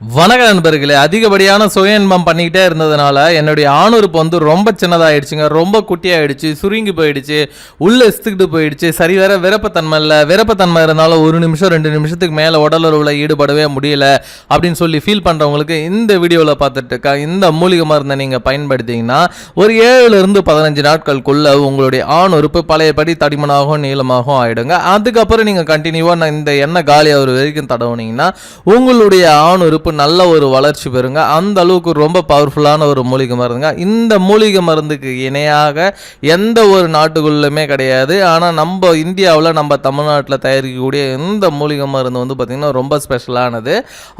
வணக்க நண்பர்களே அதிகப்படியான சுய இன்பம் பண்ணிக்கிட்டே இருந்ததுனால என்னுடைய ஆணுறுப்பு வந்து ரொம்ப சின்னதாகிடுச்சுங்க ரொம்ப குட்டியாகிடுச்சு சுருங்கி போயிடுச்சு உள்ளே இஸ்துக்கிட்டு போயிடுச்சு. சரி வேற விரப்பத்தன்மை இல்லை. விரப்பத்தன்மை இருந்தாலும் ஒரு நிமிஷம் ரெண்டு நிமிஷத்துக்கு மேலே உடலுறவில் ஈடுபடவே முடியல அப்படின்னு சொல்லி ஃபீல் பண்ணுறவங்களுக்கு இந்த வீடியோவில் பார்த்துட்டு இருக்கா இந்த மூலிகை மருந்தை நீங்கள் பயன்படுத்திங்கன்னா ஒரு ஏழுலேருந்து பதினஞ்சு நாட்களுக்குள்ள உங்களுடைய ஆணுறுப்பு பழையபடி தடிமனாகவும் நீளமாகவும் ஆகிடுங்க அதுக்கப்புறம் நீங்கள் கண்டினியூவாக நான் இந்த எண்ணெய் காலி ஒரு வரைக்கும் தடவுனீங்கன்னா உங்களுடைய ஆணுறுப்பு உறுப்பு நல்ல ஒரு வளர்ச்சி பெறுங்க. அந்த அளவுக்கு ரொம்ப பவர்ஃபுல்லான ஒரு மூலிகை மருந்துங்க. இந்த மூலிகை மருந்துக்கு இணையாக எந்த ஒரு நாட்டுக்குள்ளுமே கிடையாது. ஆனால் நம்ம இந்தியாவில் நம்ம தமிழ்நாட்டில் தயாரிக்கக்கூடிய இந்த மூலிகை மருந்து வந்து பார்த்திங்கன்னா ரொம்ப ஸ்பெஷலானது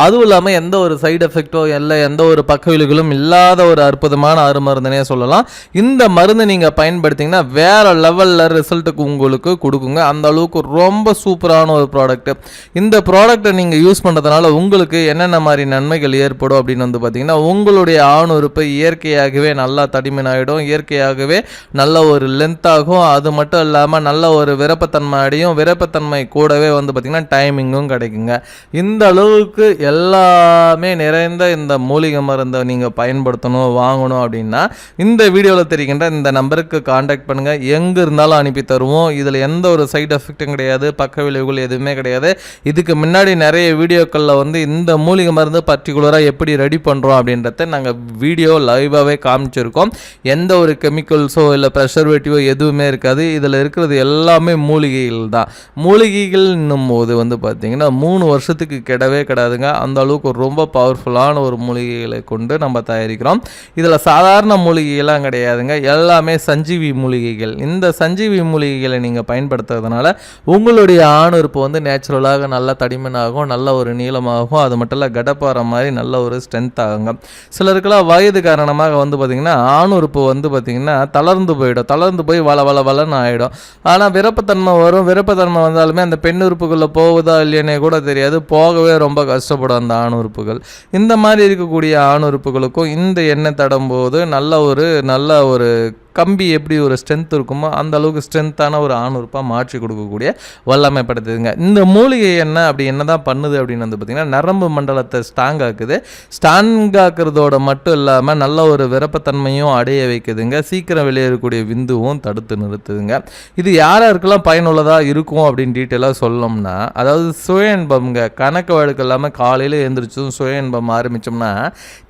அதுவும் இல்லாமல் எந்த ஒரு சைடு எஃபெக்டோ இல்லை எந்த ஒரு பக்க இல்லாத ஒரு அற்புதமான அருமருந்துனே சொல்லலாம். இந்த மருந்து நீங்கள் பயன்படுத்திங்கன்னா வேற லெவலில் ரிசல்ட்டுக்கு உங்களுக்கு கொடுக்குங்க. அந்த அளவுக்கு ரொம்ப சூப்பரான ஒரு ப்ராடக்ட் இந்த ப்ராடக்ட்டை நீங்கள் யூஸ் பண்ணுறதுனால உங்களுக்கு என்னென்ன மாதிரி நன்மைகள் ஏற்படும் அப்படின்னு வந்து பார்த்தீங்கன்னா உங்களுடைய ஆண் உறுப்பு இயற்கையாகவே நல்லா தடிமனாயிடும் இயற்கையாகவே நல்ல ஒரு லென்த் ஆகும். அது மட்டும் இல்லாமல் நல்ல ஒரு விருப்பத்தன்மை அடையும். விருப்பத்தன்மை கூடவே வந்து பார்த்திங்கன்னா டைமிங்கும் கிடைக்குங்க. இந்த அளவுக்கு எல்லாமே நிறைந்த இந்த மூலிகை மருந்தை நீங்கள் பயன்படுத்தணும் வாங்கணும் அப்படின்னா இந்த வீடியோவில் தெரிகின்ற இந்த நம்பருக்கு காண்டாக்ட் பண்ணுங்கள் எங்கே இருந்தாலும் அனுப்பி தருவோம். இதில் எந்த ஒரு சைடு எஃபெக்ட்டும் கிடையாது. பக்க விளைவுகள் எதுவுமே கிடையாது. இதுக்கு முன்னாடி நிறைய வீடியோக்களில் வந்து இந்த மூலிகை மருந்து பர்டிகுலராக எப்படி ரெடி பண்ணுறோம் அப்படின்றத நாங்கள் வீடியோ லைவாகவே காமிச்சிருக்கோம். எந்த ஒரு கெமிக்கல்ஸோ இல்லை ப்ரெஷர்வேட்டிவோ எதுவுமே இருக்காது. இதில் இருக்கிறது எல்லாமே மூலிகைகள் தான். மூலிகைகள்னும் போது வந்து பார்த்திங்கன்னா மூணு வருஷத்துக்கு கிடவே கிடாதுங்க. அந்த அளவுக்கு ரொம்ப பவர்ஃபுல்லான ஒரு மூலிகைகளை கொண்டு நம்ம தயாரிக்கிறோம். இதில் சாதாரண மூலிகைகள்லாம் கிடையாதுங்க. எல்லாமே சஞ்சீவி மூலிகைகள். இந்த சஞ்சீவி மூலிகைகளை நீங்கள் பயன்படுத்துறதுனால உங்களுடைய ஆணுறுப்பு வந்து நேச்சுரலாக நல்ல தடிமனாகும் நல்ல ஒரு நீளமாகும். அது மட்டும் இல்லை கடப்பாறை மாதிரி நல்ல ஒரு ஸ்ட்ரென்த் ஆகுங்க. சிலருக்கெல்லாம் வயது காரணமாக வந்து பார்த்திங்கன்னா ஆணுறுப்பு வந்து பார்த்திங்கன்னா தளர்ந்து போயிடும். தளர்ந்து போய் வள வள வளன்னு ஆகிடும் ஆனால் விருப்பத்தன்மை வரும். விருப்பத்தன்மை வந்தாலுமே அந்த பெண் உறுப்புக்குள்ளே போகுதா இல்லையானே கூட தெரியாது. போகவே ரொம்ப கஷ்டப்படும் அந்த ஆண் உறுப்புகள் இந்த மாதிரி இருக்கக்கூடிய ஆண் உறுப்புகளுக்கும் இந்த எண்ணெய் தடும்போது நல்ல ஒரு நல்ல ஒரு கம்பி எப்படி ஒரு ஸ்ட்ரென்த் இருக்குமோ அந்த அளவுக்கு ஸ்ட்ரென்த்தான ஒரு ஆணுறுப்பாக மாற்றி கொடுக்கக்கூடிய வல்லமை படுத்துதுங்க. இந்த மூலிகை என்ன அப்படி என்ன தான் பண்ணுது அப்படின்னு வந்து பார்த்திங்கன்னா நரம்பு மண்டலத்தை ஸ்ட்ராங் ஆக்குது. ஸ்ட்ராங் ஆக்குறதோட மட்டும் இல்லாமல் நல்ல ஒரு விருப்பத்தன்மையும் அடைய வைக்குதுங்க. சீக்கிரம் வெளியேறக்கூடிய விந்துவும் தடுத்து நிறுத்துதுங்க. இது யார் யாருக்கெல்லாம் பயனுள்ளதாக இருக்கும் அப்படின்னு டீட்டெயிலாக சொல்லணும்னா அதாவது சுய இன்பம்ங்க கணக்கு வழக்கு இல்லாமல் காலையில் எழுந்திரிச்சதும் சுய இன்பம் ஆரம்பித்தோம்னா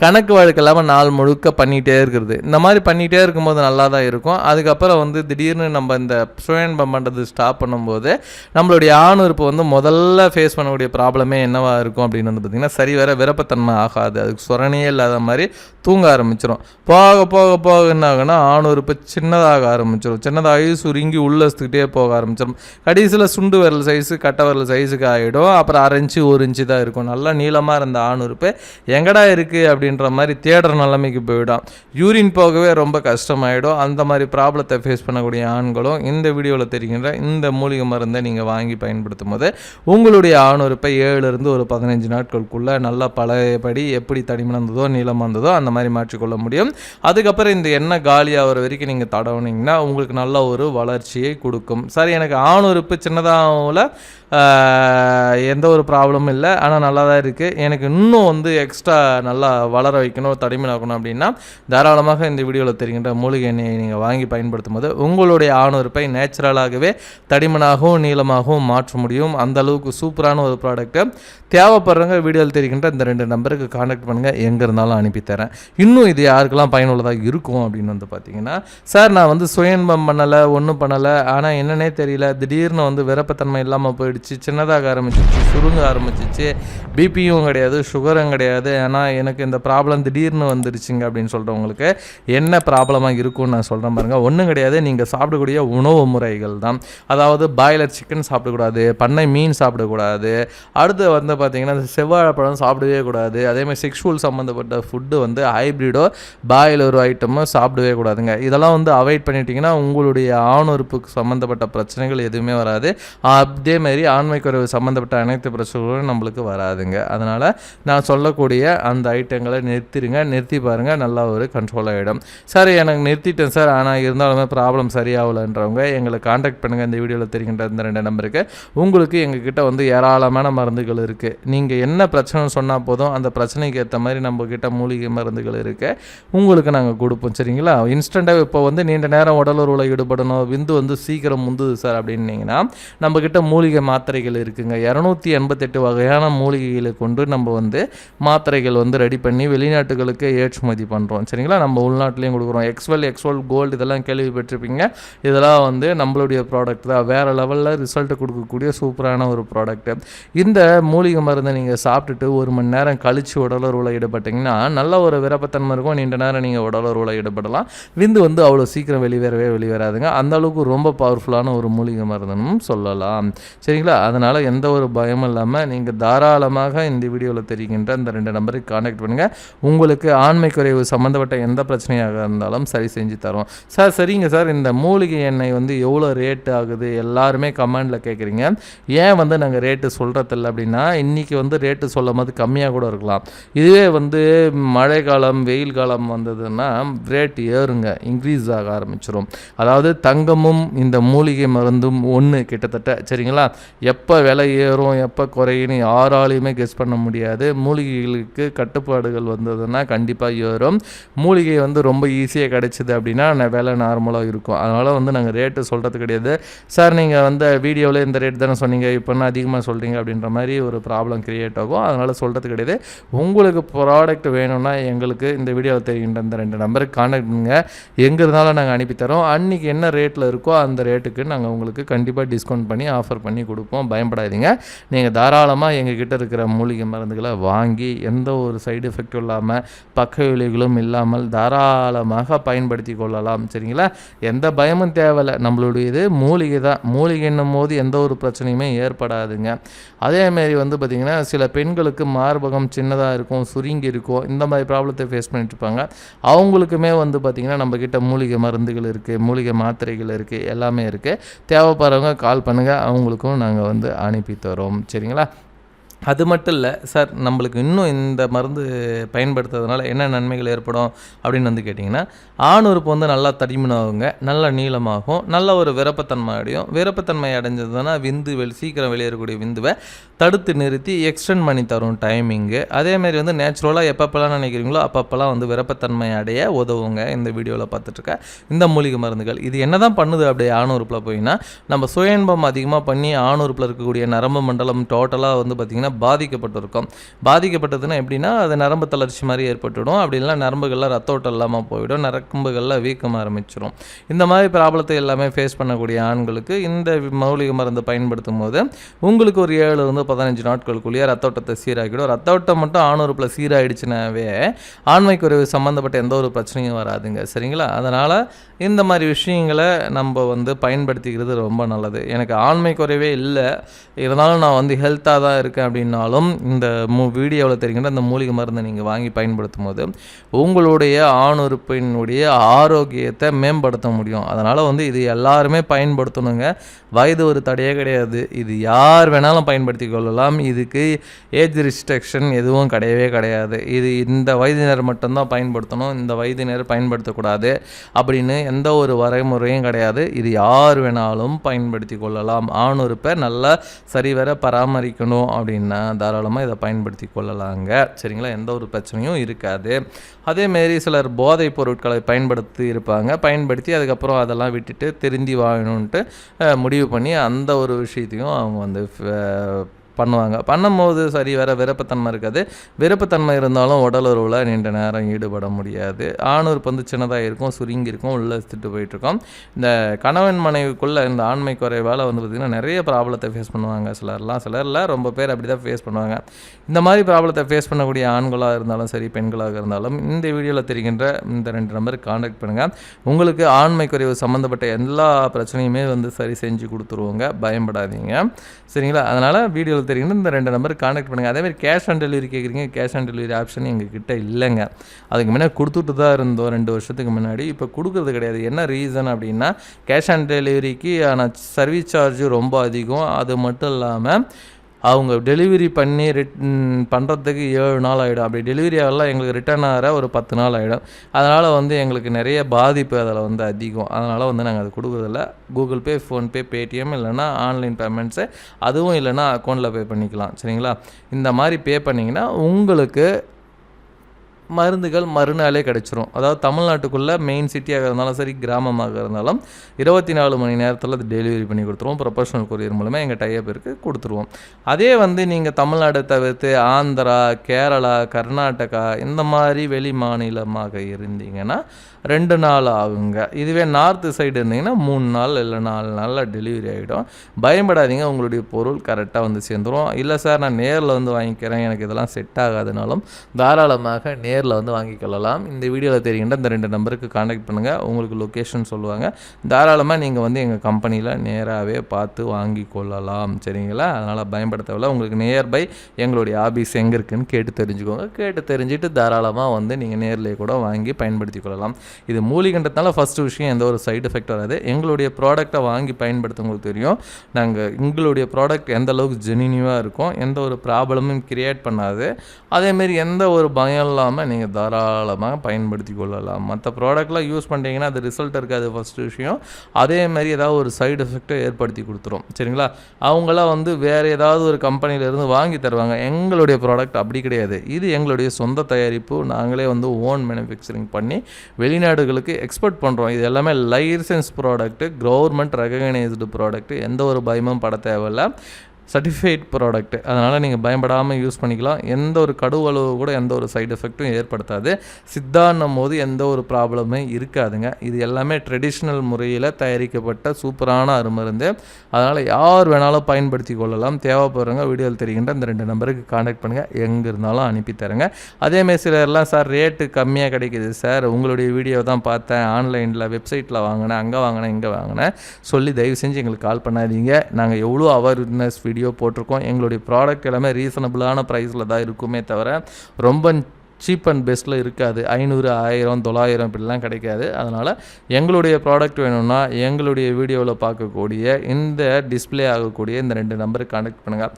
கணக்கு வழக்கு இல்லாமல் நாள் முழுக்க பண்ணிகிட்டே இருக்கிறது. இந்த மாதிரி பண்ணிகிட்டே இருக்கும்போது நல்லா தான் இருக்கும். அதுக்கப்புறம் வந்து திடீர்னு நம்ம இந்த சுயன்பம் பண்ணுறது ஸ்டாப் பண்ணும்போது நம்மளுடைய ஆணுறுப்பு வந்து முதல்ல ஃபேஸ் பண்ணக்கூடிய ப்ராப்ளமே என்னவா இருக்கும் அப்படின்னு வந்து பார்த்திங்கன்னா சரி வர விருப்பத்தன்மை ஆகாது. அதுக்கு சுரணையே இல்லாத மாதிரி தூங்க ஆரம்பிச்சிடும் போக போக போக என்ன ஆகுனா ஆணுறுப்பு சின்னதாக ஆரம்பிச்சிடும் சின்னதாகி சுருங்கி உள்ளத்துக்கிட்டே போக ஆரம்பிச்சிடும் கடைசியில் சுண்டு விரல் சைஸு கட்டை விரல் சைஸுக்கு ஆகிடும். அப்புறம் அரை இன்ச்சு ஒரு இன்ச்சு தான் இருக்கும். நல்லா நீளமாக இருந்த ஆணுறுப்பு எங்கடா இருக்குது அப்படின்ற மாதிரி தேடுற நிலைமைக்கு போயிடும். யூரின் போகவே ரொம்ப கஷ்டமாயிடும். அந்த மாதிரி ப்ராப்ளத்தை ஃபேஸ் பண்ணக்கூடிய ஆண்களும் இந்த வீடியோவில் தெரிகின்ற இந்த மூலிகை மருந்தை நீங்கள் வாங்கி பயன்படுத்தும் போது உங்களுடைய ஆணுறுப்பை ஏழுலேருந்து ஒரு பதினஞ்சு நாட்களுக்குள்ளே நல்லா பழையபடி எப்படி தடிமனாக இருந்ததோ நீளமாக இருந்ததோ அந்த மாதிரி மாற்றிக்கொள்ள முடியும். அதுக்கப்புறம் இந்த எண்ணெய் காலியாகிற வரைக்கும் நீங்கள் தடவுனீங்கன்னா உங்களுக்கு நல்ல ஒரு வளர்ச்சியை கொடுக்கும். சரி எனக்கு ஆணுறுப்பு சின்னதாகல எந்த ஒரு ப்ராப்ளமும் இல்லை. ஆனால் நல்லா தான் இருக்குது எனக்கு இன்னும் வந்து எக்ஸ்ட்ரா நல்லா வளர வைக்கணும் தடிமனாக்கணும் அப்படின்னா தாராளமாக இந்த வீடியோவில் தெரிகின்ற மூலிகை எண்ணெய் நீங்கள் வாங்கி பயன்படுத்தும் போது உங்களுடைய ஆணுறுப்பை நேச்சுரலாகவே தடிமனாகவும் நீளமாகவும் மாற்ற முடியும். அந்த அளவுக்கு சூப்பரான ஒரு ப்ராடக்ட்டு தேவைப்படுறவங்க வீடியோவில் தெரிகின்ற இந்த ரெண்டு நம்பருக்கு காண்டாக்ட் பண்ணுங்கள் எங்கே இருந்தாலும் அனுப்பித்தரேன் இன்னும் இது யாருக்கெல்லாம் பயனுள்ளதாக இருக்கும் அப்படின்னு வந்து பார்த்தீங்கன்னா சார் நான் வந்து சுயன்பம் பண்ணலை ஒன்றும் பண்ணலை. ஆனால் என்னன்னே தெரியல. திடீர்னு வந்து விருப்பத்தன்மை இல்லாமல் போயிடுச்சு. சின்னதாக ஆரம்பிச்சிச்சு சுருங்க ஆரம்பிச்சிச்சு. பிபியும் கிடையாது சுகரும் கிடையாது. ஆனால் எனக்கு இந்த ப்ராப்ளம் திடீர்னு வந்துருச்சுங்க அப்படின்னு சொல்கிறவங்களுக்கு என்ன ப்ராப்ளமாக இருக்கும்னு நான் சொல்கிறேன் பாருங்கள் ஒன்றும் கிடையாது. நீங்கள் சாப்பிடக்கூடிய உணவு முறைகள் தான். அதாவது பாய்லர் சிக்கன் சாப்பிடக்கூடாது பண்ணை மீன் சாப்பிடக்கூடாது. அடுத்து வந்து பார்த்தீங்கன்னா செவ்வாழைப்பழம் சாப்பிடவே கூடாது. அதேமாதிரி செக்ஷுவல் சம்மந்தப்பட்ட ஃபுட்டு வந்து ஹைப்ரிடோ பாய்லர் ஐட்டமோ சாப்பிடவே கூடாதுங்க. இதெல்லாம் வந்து அவாய்ட் பண்ணிட்டீங்கன்னா உங்களுடைய ஆணுறுப்புக்கு சம்மந்தப்பட்ட பிரச்சனைகள் எதுவுமே வராது. அதேமாரி ஆண்மை குறைவு சம்மந்தப்பட்ட அனைத்து பிரச்சனைகளும் நம்மளுக்கு வராதுங்க. அதனால் நான் சொல்லக்கூடிய அந்த ஐட்டங்களை நிறுத்திடுங்க. நிறுத்தி பாருங்கள் நல்லா ஒரு கண்ட்ரோல் ஆகிடும் சரி எனக்கு நிறுத்திட்டேன் எடுத்துட்டேன் சார் ஆனால் இருந்தாலுமே ப்ராப்ளம் சரியாகலன்றவங்க எங்களை காண்டாக்ட் பண்ணுங்கள் இந்த வீடியோவில் தெரிகின்ற இந்த ரெண்டு நம்பருக்கு. உங்களுக்கு எங்ககிட்ட வந்து ஏராளமான மருந்துகள் இருக்குது நீங்கள் என்ன பிரச்சனைன்னு சொன்னால் போதும் அந்த பிரச்சனைக்கு ஏற்ற மாதிரி நம்மக்கிட்ட மூலிகை மருந்துகள் இருக்குது உங்களுக்கு நாங்கள் கொடுப்போம் சரிங்களா? இன்ஸ்டண்ட்டாக இப்போ வந்து நீண்ட நேரம் உடலுறவில் ஈடுபடணும். விந்து வந்து சீக்கிரம் முந்துது சார் அப்படின்னீங்கன்னா நம்மக்கிட்ட மூலிகை மாத்திரைகள் இருக்குங்க. இரநூத்தி எண்பத்தெட்டு வகையான மூலிகைகளை கொண்டு நம்ம வந்து மாத்திரைகள் வந்து ரெடி பண்ணி வெளிநாட்டுகளுக்கு ஏற்றுமதி பண்ணுறோம் சரிங்களா? நம்ம உள்நாட்டிலையும் கொடுக்குறோம். எக்ஸ்வெல் எக்ஸ்வெல் கோல்டு இதெல்லாம் கேள்விப்பட்டிருப்பீங்க. இதெல்லாம் வந்து நம்மளுடைய ப்ராடக்ட் தான். வேறு லெவலில் ரிசல்ட் கொடுக்கக்கூடிய சூப்பரான ஒரு ப்ராடக்ட் இந்த மூலிகை மருந்தை நீங்கள் சாப்பிட்டுட்டு ஒரு மணி நேரம் கழித்து உடலுறவில் ஈடுபட்டிங்கன்னா நல்ல ஒரு விரப்பத்தன்மை இருக்கும். நீண்ட நேரம் நீங்கள் உடலுறவில் ஈடுபடலாம். விந்து வந்து அவ்வளோ சீக்கிரம் வெளிவரவே வெளிவராதுங்க. அந்த அளவுக்கு ரொம்ப பவர்ஃபுல்லான ஒரு மூலிகை மருந்துன்னு சொல்லலாம். சரிங்களா? அதனால் எந்த ஒரு பயமும் இல்லாமல் நீங்கள் தாராளமாக இந்த வீடியோவில் தெரிகின்ற இந்த ரெண்டு நம்பருக்கு காண்டாக்ட் பண்ணுங்கள் உங்களுக்கு ஆண்மை குறைவு சம்மந்தப்பட்ட எந்த பிரச்சனையாக இருந்தாலும் சரி செஞ்சு தரோம். சார் சரிங்க சார். இந்த மூலிகை எண்ணெய் வந்து எவ்வளோ ரேட் ஆகுது? எல்லாருமே கமெண்டில் கேட்குறீங்க ஏன் வந்து நாங்கள் ரேட்டு சொல்கிறதில்ல அப்படின்னா இன்றைக்கி வந்து ரேட்டு சொல்லும் போது கம்மியாக கூட இருக்கலாம். இதுவே வந்து மழை காலம் வெயில் காலம் வந்ததுன்னா ரேட் ஏறுங்க. இன்க்ரீஸ் ஆக ஆரம்பிச்சிடும் அதாவது தங்கமும் இந்த மூலிகை மருந்தும் ஒன்று கிட்டத்தட்ட சரிங்களா? எப்போ விலை ஏறும் எப்போ குறையுன்னு யாராலையுமே கெஸ் பண்ண முடியாது. மூலிகைகளுக்கு கட்டுப்பாடுகள் வந்ததுன்னா கண்டிப்பாக ஏறும். மூலிகை வந்து ரொம்ப ஈஸியாக கிடைச்சிது அப்படின்னா ந- விலை நார்மலாக இருக்கும். அதனால் வந்து நாங்கள் ரேட்டு சொல்கிறது கிடையாது. சார் நீங்கள் வந்து வீடியோவில் இந்த ரேட் தானே சொன்னீங்க. இப்போ என்ன அதிகமாக சொல்கிறீங்க அப்படின்ற மாதிரி ஒரு ப்ராப்ளம் க்ரியேட் ஆகும். அதனால் சொல்கிறது கிடையாது. உங்களுக்கு ப்ராடக்ட் வேணும்னா எங்களுக்கு இந்த வீடியோவில் தெரிகின்ற இந்த ரெண்டு நம்பருக்கு காண்டாக்ட் பண்ணுங்க எங்கே இருந்தாலும் நாங்கள் அனுப்பித்தரோம் அன்றைக்கி என்ன ரேட்டில் இருக்கோ அந்த ரேட்டுக்கு நாங்கள் உங்களுக்கு கண்டிப்பாக டிஸ்கவுண்ட் பண்ணி ஆஃபர் பண்ணி கொடுப்போம். பயப்படாதீங்க. நீங்கள் தாராளமாக எங்ககிட்ட இருக்கிற மூலிகை மருந்துகளை வாங்கி எந்த ஒரு சைடு எஃபெக்டும் இல்லாமல் பக்க விளைவுகளும் இல்லாமல் தாராளமாக பயன்படுத்தி கொள்ளலாம் சரிங்களா? எந்த பயமும் தேவையில்லை. நம்மளுடையது மூலிகை தான். மூலிகைன்னும் போது எந்த ஒரு பிரச்சனையுமே ஏற்படாதுங்க. அதேமாரி வந்து பார்த்திங்கன்னா சில பெண்களுக்கு மார்பகம் சின்னதாக இருக்கும் சுருங்கி இருக்கும் இந்த மாதிரி ப்ராப்ளத்தை ஃபேஸ் பண்ணிட்டுருப்பாங்க அவங்களுக்குமே வந்து பார்த்திங்கன்னா நம்மக்கிட்ட மூலிகை மருந்துகள் இருக்குது மூலிகை மாத்திரைகள் இருக்குது எல்லாமே இருக்குது தேவைப்படுறவங்க கால் பண்ணுங்கள் அவங்களுக்கும் நாங்கள் வந்து அனுப்பி தரோம் சரிங்களா? அது மட்டும் இல்லை சார் நம்மளுக்கு இன்னும் இந்த மருந்து பயன்படுத்துறதுனால என்ன நன்மைகள் ஏற்படும் அப்படின்னு வந்து கேட்டிங்கன்னா ஆணுறுப்பு வந்து நல்லா தடிமனாகுங்க நல்ல நீளமாகும் நல்ல ஒரு விரப்பத்தன்மை அடையும். விரப்பத்தன்மை அடைஞ்சதுன்னா விந்து வெளி சீக்கிரம் வெளியேறக்கூடிய விந்துவை தடுத்து நிறுத்தி எக்ஸ்டெண்ட் பண்ணி தரும் டைமிங்கு அதேமாரி வந்து நேச்சுரலாக எப்பப்பெல்லாம் நினைக்கிறீங்களோ அப்பப்பெல்லாம் வந்து விரப்பத்தன்மை அடைய உதவுங்க இந்த வீடியோவில் பார்த்துட்ருக்க இந்த மூலிகை மருந்துகள் இது என்ன தான் பண்ணுது அப்படியே ஆணுறுப்பில் போயின்னா நம்ம சுயன்பம் அதிகமாக பண்ணி ஆணுறுப்பில் இருக்கக்கூடிய நரம்பு மண்டலம் டோட்டலாக வந்து பார்த்திங்கன்னா பாதிக்கப்பட்டிருக்கும். பாதிக்கப்பட்டதுன்னா எப்படின்னா அது நரம்பு தளர்ச்சி மாதிரி ஏற்பட்டுடும். அப்படி இல்லைனா நரம்புகளில் ரத்த ஓட்டம் இல்லாமல் போயிடும். நரம்புகளில் வீக்கம் ஆரம்பிச்சிடும் இந்த மாதிரி ப்ராப்ளத்தை எல்லாமே ஃபேஸ் பண்ணக்கூடிய ஆண்களுக்கு இந்த மூலிகை மருந்து பயன்படுத்தும் போது உங்களுக்கு ஒரு ஏழுலேருந்து பதினஞ்சு நாட்களுக்குள்ளேயே ரத்த ஓட்டத்தை சீராகிடும் ரத்த ஓட்டம் மட்டும் ஆணுறுப்பில் சீராயிடுச்சுனாவே ஆண்மை குறைவு சம்மந்தப்பட்ட எந்த ஒரு பிரச்சனையும் வராதுங்க. சரிங்களா? அதனால் இந்த மாதிரி விஷயங்களை நம்ம வந்து பயன்படுத்திக்கிறது ரொம்ப நல்லது. எனக்கு ஆண்மை குறைவே இல்லை. இருந்தாலும் நான் வந்து ஹெல்த்தாக தான் இருக்கேன் அப்படின்னாலும் இந்த மூ வீடியோவில் தெரிகின்ற அந்த மூலிகை மருந்தை நீங்கள் வாங்கி பயன்படுத்தும் போது உங்களுடைய ஆணுறுப்பினுடைய ஆரோக்கியத்தை மேம்படுத்த முடியும். அதனால் வந்து இது எல்லாருமே பயன்படுத்தணுங்க. வயது ஒரு தடையே கிடையாது. இது யார் வேணாலும் பயன்படுத்தி கொள்ளலாம். இதுக்கு ஏஜ் ரிஸ்ட்ரிக்ஷன் எதுவும் கிடையவே கிடையாது. இது இந்த வயதினர் மட்டும்தான் பயன்படுத்தணும். இந்த வயதினர் பயன்படுத்தக்கூடாது அப்படின்னு எந்த ஒரு வரைமுறையும் கிடையாது. இது யார் வேணாலும் பயன்படுத்தி கொள்ளலாம். ஆணுறுப்பை நல்லா சரிவர பராமரிக்கணும் அப்படின்னா தாராளமாக இதை பயன்படுத்தி கொள்ளலாங்க. சரிங்களா? எந்த ஒரு பிரச்சனையும் இருக்காது. அதேமாரி சிலர் போதைப் பொருட்களை பயன்படுத்தி இருப்பாங்க. பயன்படுத்தி அதுக்கப்புறம் அதெல்லாம் விட்டுட்டு திருந்தி வாங்கணுன்ட்டு முடிவு பண்ணி அந்த ஒரு விஷயத்தையும் அவங்க வந்து பண்ணுவாங்க. பண்ணும்போது சரி வேற விருப்பத்தன்மை இருக்காது. விருப்பத்தன்மை இருந்தாலும் உடல் உறவில் நீண்ட நேரம் ஈடுபட முடியாது. ஆணுறுப்பு வந்து சின்னதாக இருக்கும் சுருங்கி இருக்கும் உள்ளே திட்டு போயிட்டுருக்கோம் இந்த கணவன் மனைவிக்குள்ளே இந்த ஆண்மை குறைவால் வந்து பார்த்திங்கன்னா நிறைய ப்ராப்ளத்தை ஃபேஸ் பண்ணுவாங்க சிலர்லாம். சிலரில் ரொம்ப பேர் அப்படி தான் ஃபேஸ் பண்ணுவாங்க. இந்த மாதிரி ப்ராப்ளத்தை ஃபேஸ் பண்ணக்கூடிய ஆண்களாக இருந்தாலும் சரி பெண்களாக இருந்தாலும் இந்த வீடியோவில் தெரிகின்ற இந்த ரெண்டு நம்பருக்கு காண்டாக்ட் பண்ணுங்கள் உங்களுக்கு ஆண்மை குறைவு சம்மந்தப்பட்ட எல்லா பிரச்சனையுமே வந்து சரி செஞ்சு கொடுத்துருவோங்க. பயப்படாதீங்க சரிங்களா? அதனால் வீடியோவில் தெரியுங்கன்னா இந்த ரெண்டு நம்பருக்கு காண்டாக்ட் பண்ணுங்கள் அதேமாதிரி கேஷ் ஆன் டெலிவரி கேட்குறீங்க கேஷ் ஆன் டெலிவரி ஆப்ஷன் எங்கள் கிட்டே இல்லைங்க. அதுக்கு முன்னாடி கொடுத்துட்டு தான் இருந்தோம் ரெண்டு வருஷத்துக்கு முன்னாடி. இப்போ கொடுக்குறது கிடையாது. என்ன ரீசன் அப்படின்னா கேஷ் ஆன் டெலிவரிக்கு ஆனால் சர்வீஸ் சார்ஜ் ரொம்ப அதிகம். அது மட்டும் இல்லாமல் அவங்க டெலிவரி பண்ணி ரிட் பண்ணுறதுக்கு ஏழு நாள் ஆகிடும் அப்படி டெலிவரி ஆகலாம் எங்களுக்கு ரிட்டர்ன் ஆகிற ஒரு பத்து நாள் ஆகிடும் அதனால் வந்து எங்களுக்கு நிறைய பாதிப்பு அதில் வந்து அதிகம். அதனால் வந்து நாங்கள் அது கொடுக்குறதில்ல. கூகுள் பே ஃபோன்பே பேடிஎம் இல்லைன்னா ஆன்லைன் பேமெண்ட்ஸு அதுவும் இல்லைன்னா அக்கௌண்ட்டில் பே பண்ணிக்கலாம். சரிங்களா? இந்த மாதிரி பே பண்ணிங்கன்னா உங்களுக்கு மருந்துகள் மறுநாளே கிடச்சிரும். அதாவது தமிழ்நாட்டுக்குள்ளே மெயின் சிட்டியாக இருந்தாலும் சரி கிராமமாக இருந்தாலும் இருபத்தி நாலு மணி நேரத்தில் அது டெலிவரி பண்ணி கொடுத்துருவோம். ப்ரொஃபஷனல் கொரியர் மூலமாக எங்கள் டைப் இருக்குது கொடுத்துருவோம். அதே வந்து நீங்கள் தமிழ்நாடை தவிர்த்து ஆந்திரா கேரளா கர்நாடகா இந்த மாதிரி வெளி மாநிலமாக இருந்தீங்கன்னா ரெண்டு நாள் ஆகுங்க. இதுவே நார்த்து சைடு இருந்தீங்கன்னா மூணு நாள் இல்லை நாலு நாளில் டெலிவரி ஆகிடும் பயப்படாதீங்க உங்களுடைய பொருள் கரெக்டாக வந்து சேர்ந்துடும் இல்லை சார் நான் நேரில் வந்து வாங்கிக்கிறேன். எனக்கு இதெல்லாம் செட் ஆகாதுனாலும் தாராளமாக நேரில் வந்து வாங்கிக்கொள்ளலாம் இந்த வீடியோவில் தெரிகின்ற இந்த ரெண்டு நம்பருக்கு காண்டாக்ட் பண்ணுங்கள் உங்களுக்கு லொக்கேஷன் சொல்லுவாங்க. தாராளமாக நீங்கள் வந்து எங்கள் கம்பெனியில் நேராகவே பார்த்து வாங்கி கொள்ளலாம். சரிங்களா? அதனால் பயன்பட தேவையில்ல உங்களுக்கு நியர்பை எங்களுடைய ஆஃபீஸ் எங்கே இருக்குதுன்னு கேட்டு தெரிஞ்சுக்கோங்க. கேட்டு தெரிஞ்சுட்டு தாராளமாக வந்து நீங்கள் நேர்லேயே கூட வாங்கி பயன்படுத்தி கொள்ளலாம். இது மூலிகன்றதுனால ஃபஸ்ட்டு விஷயம் எந்த ஒரு சைடு எஃபெக்ட் வராது. எங்களுடைய ப்ராடக்ட்டை வாங்கி பயன்படுத்தவங்களுக்கு தெரியும். நாங்கள் எங்களுடைய ப்ராடக்ட் எந்த அளவுக்கு ஜெனினிவாக இருக்கும் எந்த ஒரு ப்ராப்ளமும் கிரியேட் பண்ணாது. அதேமாரி எந்த ஒரு பயம் இல்லாமல் நீங்கள் தாராளமாக பயன்படுத்தி கொள்ளலாம். மற்ற ப்ராடக்ட்லாம் யூஸ் பண்ணிட்டீங்கன்னா அது ரிசல்ட் இருக்காது ஃபஸ்ட்டு விஷயம். அதே மாதிரி ஏதாவது ஒரு சைடு எஃபெக்ட்டை ஏற்படுத்தி கொடுத்துரும். சரிங்களா? அவங்களாம் வந்து வேறு ஏதாவது ஒரு கம்பெனிலேருந்து வாங்கி தருவாங்க. எங்களுடைய ப்ராடக்ட் அப்படி கிடையாது. இது எங்களுடைய சொந்த தயாரிப்பு. நாங்களே வந்து ஓன் மேனுஃபேக்சரிங் பண்ணி வெளிநாடுகளுக்கு எக்ஸ்போர்ட் பண்ணுறோம் இது எல்லாமே licence product government recognised product எந்த ஒரு பயமும் பட தேவையில்ல. சர்டிஃபைட் ப்ராடக்ட் அதனால் நீங்கள் பயப்படாமல் யூஸ் பண்ணிக்கலாம். எந்த ஒரு கடுவளவு கூட எந்த ஒரு சைடு எஃபெக்ட்டும் ஏற்படுத்தாது. சித்தான்னும் போது எந்த ஒரு ப்ராப்ளமே இருக்காதுங்க. இது எல்லாமே ட்ரெடிஷ்னல் முறையில் தயாரிக்கப்பட்ட சூப்பரான அருமருந்து. அதனால் யார் வேணாலும் பயன்படுத்தி கொள்ளலாம். தேவைப்படுறவங்க வீடியோவில் தெரிகின்ற இந்த ரெண்டு நம்பருக்கு காண்டாக்ட் பண்ணுங்கள் எங்கே இருந்தாலும் அனுப்பி தரேங்க. அதேமாதிரி சிலர்லாம் சார் ரேட்டு கம்மியாக கிடைக்குது சார். உங்களுடைய வீடியோ தான் பார்த்தேன். ஆன்லைனில் வெப்சைட்டில் வாங்கினேன். அங்கே வாங்கினேன் இங்கே வாங்கினேன். சொல்லி தயவு செஞ்சு எங்களுக்கு கால் பண்ணாதீங்க. நாங்கள் எவ்வளோ அவேர்னஸ் வீடியோ வீடியோ போட்டிருக்கோம். எங்களுடைய ப்ராடக்ட் எல்லாமே ரீசனபிளான ப்ரைஸில் தான் இருக்குமே தவிர ரொம்ப சீப் அண்ட் பெஸ்ட்டில் இருக்காது. ஐநூறு ஆயிரம் தொள்ளாயிரம் இப்படிலாம் கிடைக்காது. அதனால் எங்களுடைய ப்ராடக்ட் வேணும்னா எங்களுடைய வீடியோவில் பார்க்கக்கூடிய இந்த டிஸ்பிளே ஆகக்கூடிய இந்த ரெண்டு நம்பருக்கு கான்டெக்ட் பண்ணுங்கள்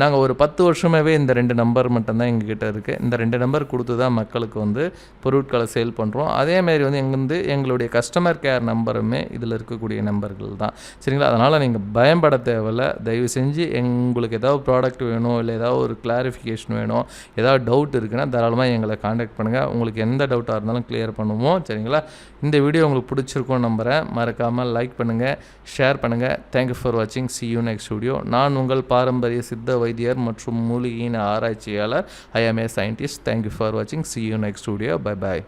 நாங்கள் ஒரு பத்து வருஷமாகவே இந்த ரெண்டு நம்பர் மட்டும்தான் எங்ககிட்ட இருக்குது இந்த ரெண்டு நம்பர் கொடுத்து தான் மக்களுக்கு வந்து பொருட்களை சேல் பண்ணுறோம் அதேமாரி வந்து எங்கேருந்து எங்களுடைய கஸ்டமர் கேர் நம்பருமே இதில் இருக்கக்கூடிய நம்பர்கள் தான். சரிங்களா? அதனால் நீங்கள் பயன்பட தேவையில்ல. தயவு செஞ்சு எங்களுக்கு ஏதாவது ப்ராடக்ட் வேணும் இல்லை ஏதாவது ஒரு கிளாரிஃபிகேஷன் வேணும் ஏதாவது டவுட் இருக்குன்னா தாராளமாக எங்களை காண்டாக்ட் பண்ணுங்கள் உங்களுக்கு எந்த டவுட்டாக இருந்தாலும் கிளியர் பண்ணுவோம். சரிங்களா? இந்த வீடியோ உங்களுக்கு பிடிச்சிருக்கும் நம்புகிறேன் மறக்காமல் லைக் பண்ணுங்கள் ஷேர் பண்ணுங்கள் தேங்க்யூ ஃபார் வாட்சிங் சி யூ நெக்ஸ்ட் வீடியோ நான் உங்கள் பாரம்பரிய சித்த வைத்தியர் மற்றும் மூலிகையின் ஆராய்ச்சியாளர். I am a scientist thank you for வாட்சிங் see you next video bye bye